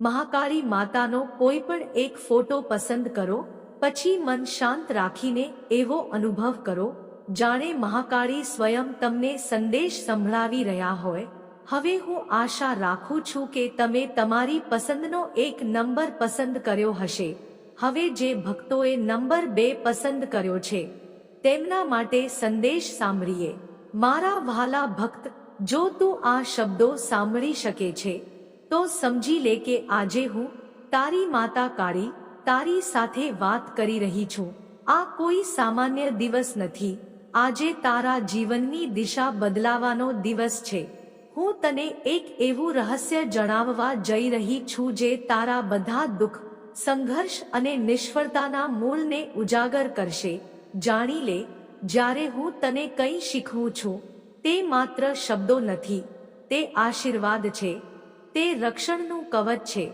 મહાકાળી માતાનો કોઈ પણ એક ફોટો પસંદ કરો, પછી મન શાંત રાખીને એવો અનુભવ કરો, જાણે મહાકાળી સ્વયં તમને સંદેશ સંભળાવી રહ્યા હોય. હવે હું આશા રાખું છું કે તમે તમારી પસંદનો એક નંબર પસંદ કર્યો હશે. હવે જે ભક્તોએ નંબર બે પસંદ કર્યો છે, તેમના માટે સંદેશ સાંભળીએ. મારા વહાલા ભક્ત, જો તું આ શબ્દો સાંભળી શકે છે તો સમજી લે કે આજે હું તારી માતા કાળી તારી સાથે વાત કરી રહી છું. આ કોઈ સામાન્ય દિવસ નથી. આજે તારા જીવનની દિશા બદલાવાનો દિવસ છે. હું તને એક એવું રહસ્ય જણાવવા જઈ રહી છું જે તારા બધા દુઃખ, સંઘર્ષ અને નિષ્ફળતાના મૂળને ઉજાગર કરશે. જાણી લે, જ્યારે હું તને કંઈ શીખવું છું, તે માત્ર શબ્દો નથી, તે આશીર્વાદ છે. તે રક્ષણનું કવચ છે.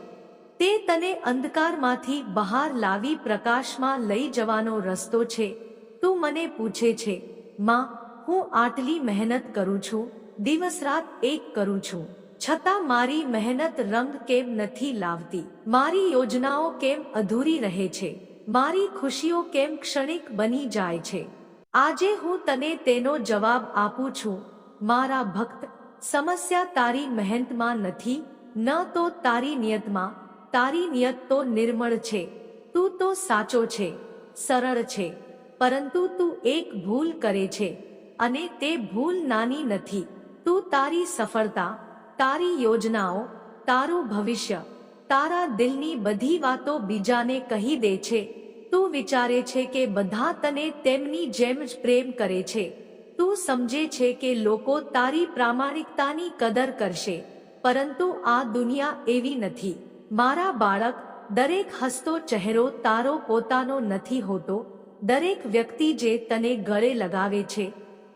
તે તને અંધકારમાંથી બહાર લાવી પ્રકાશમાં લઈ જવાનો રસ્તો છે. તું મને પૂછે છે, માં, હું આટલી મહેનત કરું છું દિવસ રાત એક કરું છું. છતાં મારી મહેનત રંગ કેમ નથી લાવતી? મારી યોજનાઓ કેમ અધૂરી રહે છે? મારી ખુશીઓ કેમ ક્ષણિક બની જાય છે? આજે હું તને તેનો જવાબ આપું છું. મારા ભક્ત, સમસ્યા તારી મહેનતમાં નથી ન તો તારી નિયતમાં, તારી નિયત તો નિર્મળ છે. તું તો સાચો છે, સરળ છે. પરંતુ તું એક ભૂલ કરે છે, અને તે ભૂલ નાની નથી. તું તારી સફળતા, તારી યોજનાઓ, તારું ભવિષ્ય, તારા દિલની બધી વાતો બીજાને કહી દે છે. તું વિચારે છે કે બધા તને તેમની જેમ જ પ્રેમ કરે છે. તું સમજે છે કે લોકો તારી પ્રામાણિકતાની કદર કરશે. પરંતુ આ દુનિયા એવી નથી. મારા બાળક દરેક હસતો ચહેરો તારો પોતાનો નથી હોતો. દરેક વ્યક્તિ જે તને ગળે લગાવે છે,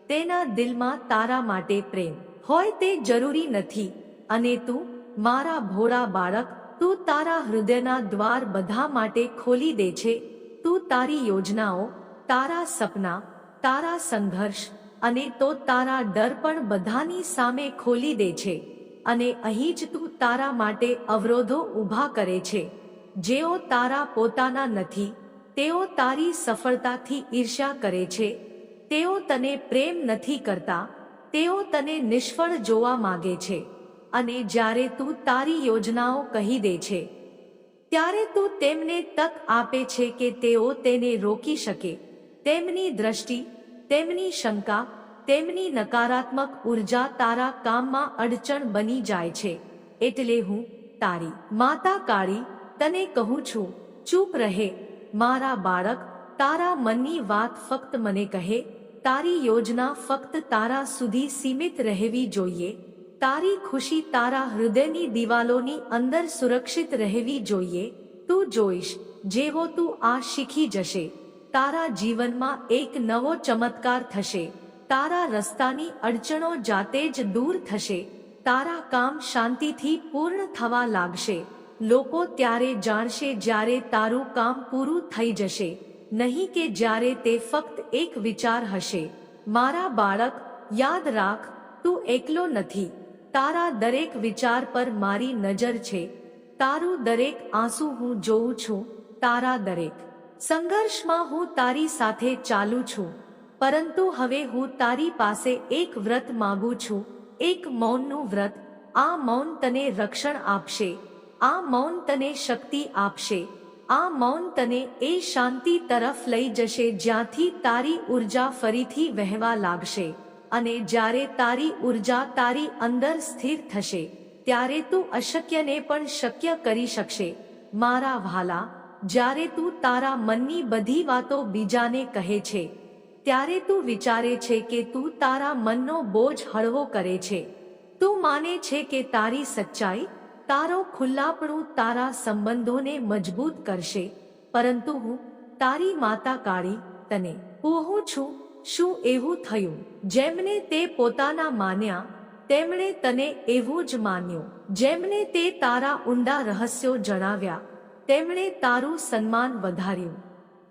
તેના દિલમાં તારા માટે પ્રેમ. હોય તે જરૂરી નથી. અને તું, મારા ભોળા બાળક, તું તારા હૃદયના દ્વાર બધા માટે ખોલી દે છે. તું તારી યોજનાઓ, તારા સપના, તારા સંઘર્ષ, અને તો તારા ડર પણ બધાની સામે ખોલી દે છે. અને અહીં જ તું તારા માટે અવરોધો ઊભા કરે છે. જેઓ તારા પોતાના નથી, તેઓ તારી સફળતાથી ઈર્ષ્યા કરે છે. તેઓ તને પ્રેમ નથી કરતા, તેઓ તને નિષ્ફળ જોવા માગે છે. અને જ્યારે તું તારી યોજનાઓ કહી દે છે, ત્યારે તું તેમને તક આપે છે કે તેઓ તેને રોકી શકે. તેમની દ્રષ્ટિ, તેમની શંકા તેમની નકારાત્મક ઊર્જા તારા કામમાં અડચણ બની જાય છે. એટલે હું તારી માતા કાળી તને કહું છું, ચૂપ રહે. મારા બાળક, તારા મનની વાત ફક્ત મને કહે. તારી યોજના ફક્ત તારા સુધી સીમિત રહેવી જોઈએ. તારી ખુશી તારા હૃદયની દિવાલોની અંદર સુરક્ષિત રહેવી જોઈએ. તું જોઈશ, જેવો તું આ શીખી જશે. તારા જીવનમાં એક નવો ચમત્કાર થશે. તારા રસ્તાની અડચણો જાતે જ દૂર થશે. તારા કામ શાંતિથી પૂર્ણ થવા લાગશે. લોકો ત્યારે જાણશે જ્યારે તારું કામ પૂરું થઈ જશે. નહીં કે જ્યારે તે ફક્ત એક વિચાર હશે. મારા બાળક, યાદ રાખ, તું એકલો નથી. તારા દરેક વિચાર પર મારી નજર છે. તારું દરેક આંસુ હું જોઉં છું. તારા દરેક. સંઘર્ષમાં હું તારી સાથે ચાલુ છું. પરંતુ હવે હું તારી પાસે એક વ્રત માગું છું, એક મૌનનું વ્રત. આ મૌન તને રક્ષણ આપશે. આ મૌન તને શક્તિ આપશે. આ મૌન તને એ શાંતિ તરફ લઈ જશે જ્યાંથી તારી ઊર્જા ફરીથી વહેવા લાગશે. અને જ્યારે તારી ઊર્જા તારી અંદર સ્થિર થશે, ત્યારે તું અશક્યને પણ શક્ય કરી શકશે. મારા વ્હાલા, જ્યારે તું તારા મનની બધી વાતો બીજાને કહે છે ત્યારે તું વિચારે છે કે તું તારા મનનો બોજ હળવો કરે છે. તું માને છે કે તારી સચ્ચાઈ, તારો ખુલ્લાપણું તારા સંબંધોને મજબૂત કરશે. પરંતુ હું, તારી માતા કાળી, તને પૂહું છું, શું એવું થયું? જેમને તે પોતાના માન્યા, તેમણે તને એવું જ માન્યું. જેમને તે તારા ઊંડા રહસ્યો જણાવ્યા, તેમણે તારું સન્માન વધાર્યું.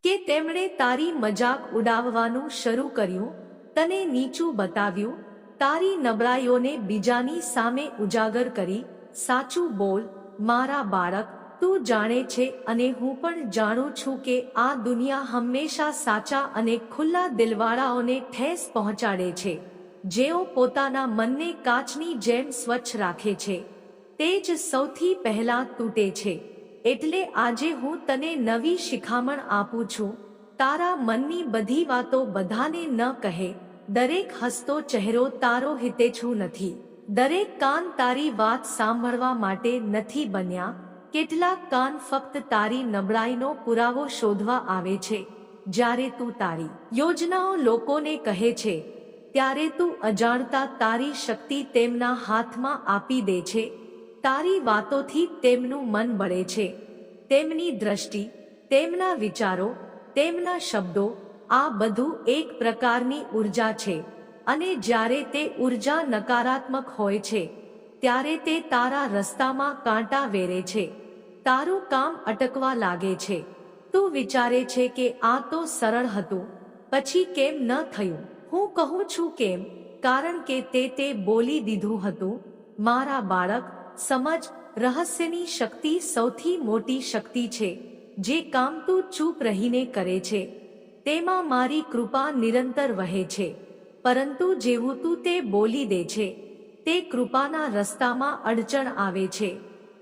કે તેમણે તારી મજાક ઉડાવવાનું શરૂ કર્યું, તને નીચું બતાવ્યું, તારી નબળાઈઓને બીજાની સામે ઉજાગર કરી, સાચું બોલ, મારા બાળક, તું જાણે છે અને હું પણ જાણું છું કે આ દુનિયા હંમેશા સાચા અને ખુલ્લા દિલવાળાઓને ઠેસ પહોંચાડે છે, જેઓ પોતાના મનને કાચની જેમ સ્વચ્છ રાખે છે, તે જ સૌથી પહેલા તૂટે છે. એટલે આજે હું તને નવી શિખામણ આપું છું. તારા મનની બધી વાતો બધાને ન કહે. દરેક હસતો ચહેરો તારો હિતેછું નથી. દરેક કાન તારી વાત સાંભળવા માટે નથી બન્યા. કેટલાક કાન ફક્ત તારી નબળાઈનો પુરાવો શોધવા આવે છે. જ્યારે તું તારી યોજનાઓ લોકોને કહે છે, ત્યારે તું અજાણતા તારી શક્તિ તેમના હાથમાં આપી દે છે. તારી વાતોથી તેમનું મન બળે છે. તેમની દ્રષ્ટિ, તેમના વિચારો, તેમના શબ્દો, આ બધું એક પ્રકારની ઊર્જા છે. અને જ્યારે તે ઊર્જા નકારાત્મક હોય છે, ત્યારે તે તારા રસ્તામાં કાંટા વેરે છે. તારું કામ અટકવા લાગે છે. તું વિચારે છે કે આ તો સરળ હતું, પછી કેમ ન થયું? હું કહું છું કેમ? કારણ કે તે તે બોલી દીધું હતું, મારા બાળક સમજ રહસ્યની શક્તિ સૌથી મોટી શક્તિ છે, જે કામ તું ચૂપ રહીને કરે છે. તેમાં મારી કૃપા નિરંતર વહે છે, પરંતુ જેવું તું તે બોલી દે છે, તે કૃપાના રસ્તામાં અડચણ આવે છે.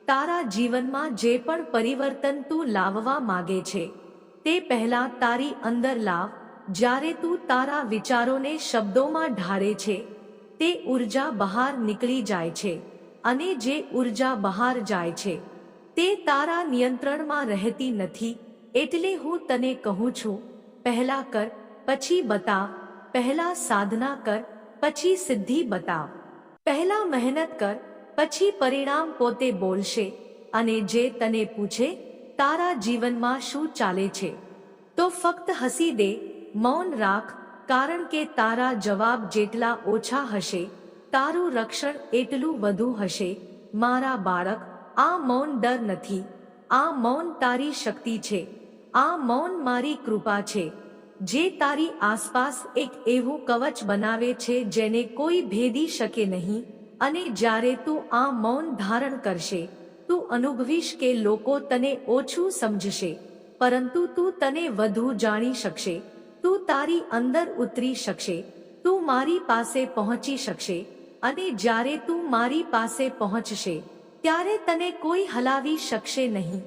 તારા જીવનમાં જે પણ પરિવર્તન તું લાવવા માગે છે, તે પહેલા તારી અંદર લાવ, જ્યારે તું તારા વિચારોને શબ્દોમાં ઢારે છે, તે ઊર્જા બહાર નીકળી જાય છે. અને જે ઊર્જા બહાર જાય છે, તે તારા નિયંત્રણમાં રહેતી નથી, એટલે હું તને કહું છું, પહેલા કર, પછી બતાવ, પહેલા સાધના કર, પછી સિદ્ધિ બતાવ. પહેલા મહેનત કર, પછી પરિણામ પોતે બોલશે, અને જે તને પૂછે, તારા જીવનમાં શું ચાલે છે. તો ફક્ત હસી દે, મૌન રાખ, કારણ કે તારા જવાબ જેટલા ઓછા હશે તારું રક્ષણ એટલું વધુ હશે. મારા બાળક, આ મૌન ડર નથી. આ મૌન તારી શક્તિ છે. આ મૌન મારી કૃપા છે. જે તારી આસપાસ એક એવું કવચ બનાવે છે જેને કોઈ ભેદી શકે નહીં અને જ્યારે તું આ મૌન ધારણ કરશે, તું અનુભવીશ કે લોકો તને ઓછું સમજશે, પરંતુ તું તને વધુ જાણી શકશે. તું તારી અંદર ઉતરી શકશે. તું મારી પાસે પહોંચી શકશે. અને જ્યારે તું મારી પાસે પહોંચશે, ત્યારે તને કોઈ હલાવી શકશે નહીં.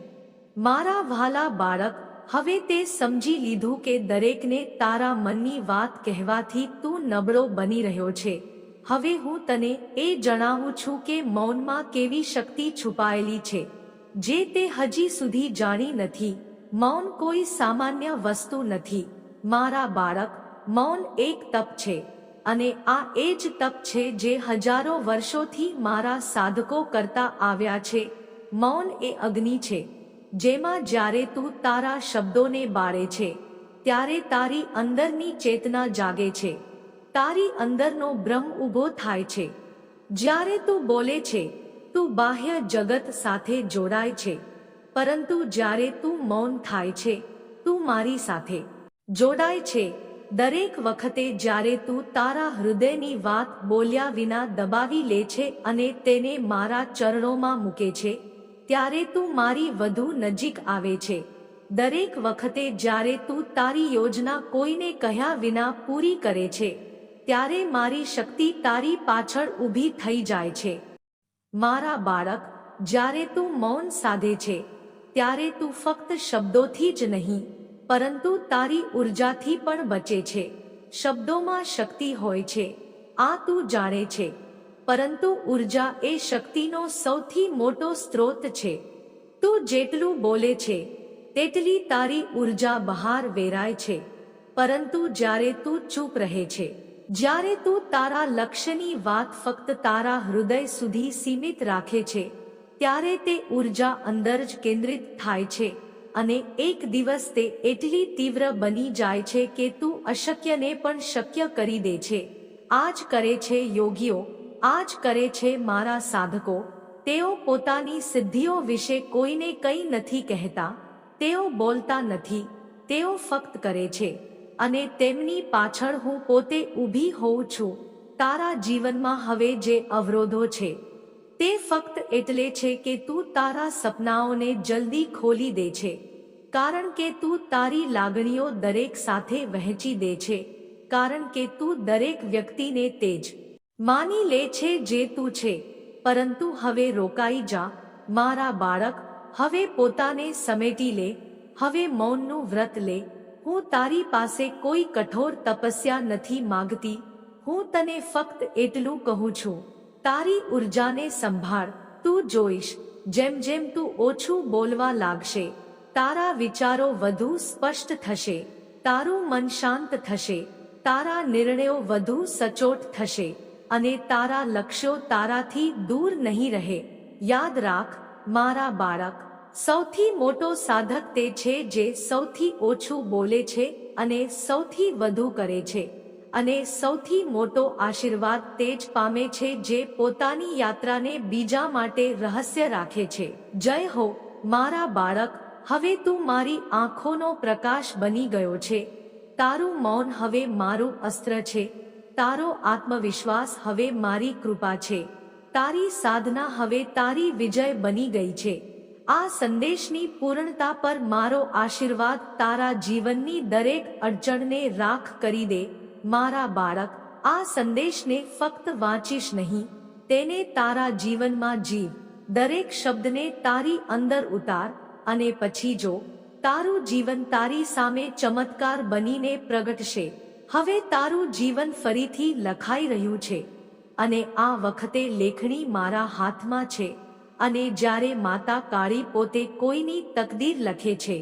મારા વ્હાલા બાળક, હવે તે સમજી લીધું કે દરેકને તારા મનની વાત કહેવાથી તું નબળો બની રહ્યો છે. હવે હું તને એ જણાવું છું કે મૌનમાં કેવી શક્તિ છુપાયેલી છે. જે તે હજી સુધી જાણી નથી. મૌન કોઈ સામાન્ય વસ્તુ નથી. મારા બાળક, મૌન એક તપ છે. અને આ એ જ તપ છે જે હજારો વર્ષોથી મારા સાધકો કરતા આવ્યા છે. મૌન એ અગ્નિ છે, જેમાં જ્યારે તું તારા શબ્દોને બાળે છે, ત્યારે તારી અંદરની ચેતના જાગે છે. તારી અંદરનો બ્રહ્મ ઊભો થાય છે. જ્યારે તું બોલે છે, તું બાહ્ય જગત સાથે જોડાય છે. પરંતુ જ્યારે તું મૌન થાય છે, તું મારી સાથે જોડાય છે. દરેક વખતે જ્યારે તું તારા હૃદયની વાત બોલ્યા વિના દબાવી લે છે અને તેને મારા ચરણોમાં મૂકે છે, ત્યારે તું મારી વધુ નજીક આવે છે. દરેક વખતે જ્યારે તું તારી યોજના કોઈને કહ્યા વિના પૂરી કરે છે, ત્યારે મારી શક્તિ તારી પાછળ ઊભી થઈ જાય છે. મારા બાળક, જ્યારે તું મૌન સાધે છે, ત્યારે તું ફક્ત શબ્દોથી જ નહીં પરંતુ તારી ઉર્જાથી પણ બચે છે. શબ્દોમાં શક્તિ હોય છે. આ તું જાણે છે. પરંતુ ઊર્જા એ શક્તિનો સૌથી મોટો સ્ત્રોત છે. તું જેટલું બોલે છે, તેટલી તારી ઊર્જા બહાર વેરાય છે. પરંતુ જ્યારે તું ચૂપ રહે છે, જ્યારે તું તારા લક્ષ્યની વાત ફક્ત તારા હૃદય સુધી સીમિત રાખે છે, ત્યારે તે ઊર્જા અંદર જ કેન્દ્રિત થાય છે. અને એક દિવસ તે એટલી તીવ્ર બની જાય છે કે તું અશક્યને પણ શક્ય કરી દે છે. આ જ કરે છે યોગીઓ આ જ કરે છે મારા સાધકો. તેઓ પોતાની સિદ્ધિઓ વિશે કોઈને કંઈ નથી કહેતા. તેઓ બોલતા નથી. તેઓ ફક્ત કરે છે. અને તેમની પાછળ હું પોતે ઊભી હોઉં છું. તારા જીવનમાં હવે જે અવરોધો છે તે ફક્ત એટલે છે કે તું તારા સપનાઓને જલ્દી ખોલી દે છે. કારણ કે તું તારી લાગણીઓ દરેક સાથે વહેંચી દે છે. કારણ કે તું દરેક વ્યક્તિને તેજ માની લે છે જે તું છે. પરંતુ હવે રોકાઈ જા. મારા બાળક, હવે પોતાને સમેટી લે. હવે મૌનનું વ્રત લે. હું તારી પાસે કોઈ કઠોર તપસ્યા નથી માંગતી. હું તને ફક્ત એટલું કહું છું. તારી ઉર્જાને સંભાળ, તું જોઈશ, જેમ જેમ તું ઓછું બોલવા લાગશે, તારા વિચારો વધુ સ્પષ્ટ થશે, તારું મન શાંત થશે, તારા નિર્ણયો વધુ સચોટ થશે, અને તારા લક્ષ્યો તારાથી દૂર નહીં રહે. યાદ રાખ, મારા બાળક, સૌથી મોટો સાધક તે છે જે સૌથી ઓછું બોલે છે અને સૌથી વધુ કરે છે. અને સૌથી મોટો આશીર્વાદ તે જ પામે છે જે પોતાની યાત્રાને બીજા માટે રહસ્ય રાખે છે. જય હો, મારા બાળક, હવે તું મારી આંખોનો પ્રકાશ બની ગયો છે. તારું મૌન હવે મારું અસ્ત્ર છે. તારો આત્મવિશ્વાસ હવે મારી કૃપા છે. તારી સાધના હવે તારી વિજય બની ગઈ છે. આ સંદેશની પૂર્ણતા પર મારો આશીર્વાદ તારા જીવનની દરેક અડચણને રાખ કરી દે. મારા બાળક, આ સંદેશને ફક્ત વાંચીશ નહીં. તેને તારા જીવનમાં જીવ. દરેક શબ્દને તારી અંદર ઉતાર અને પછી જો, તારું જીવન તારી સામે ચમત્કાર બનીને પ્રગટશે. હવે તારું જીવન ફરીથી લખાઈ રહ્યું છે. અને આ વખતે લેખણી મારા હાથમાં છે. અને જ્યારે માતા કાળી પોતે કોઈની તકદીર લખે છે,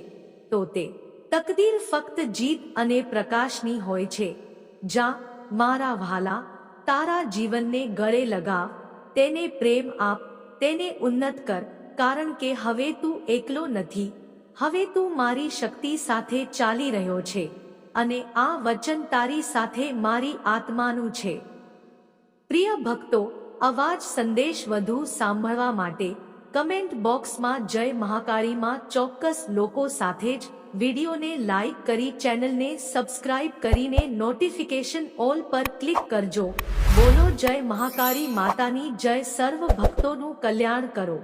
તો તે તકદીર ફક્ત જીત અને પ્રકાશની હોય છે. જા, મારા વાલા તારા જીવનને ગળે લગાવ, તેને પ્રેમ આપ, તેને ઉન્નત કર, કારણ કે હવે તું એકલો નથી. હવે તું મારી શક્તિ સાથે ચાલી રહ્યો છે અને આ વચન તારી સાથે મારી આત્માનું છે. પ્રિય ભક્તો, અવાજ સંદેશ વધુ સાંભળવા માટે કમેન્ટ બોક્સમાં જય મહાકાળીમાં ચોક્કસ લોકો સાથે જ વિડીયોને લાઈક કરી ચેનલને સબસ્ક્રાઇબ કરીને નોટિફિકેશન ઓલ પર ક્લિક કરજો. બોલો જય મહાકાળી માતાની જય સર્વ ભક્તોનું કલ્યાણ કરો.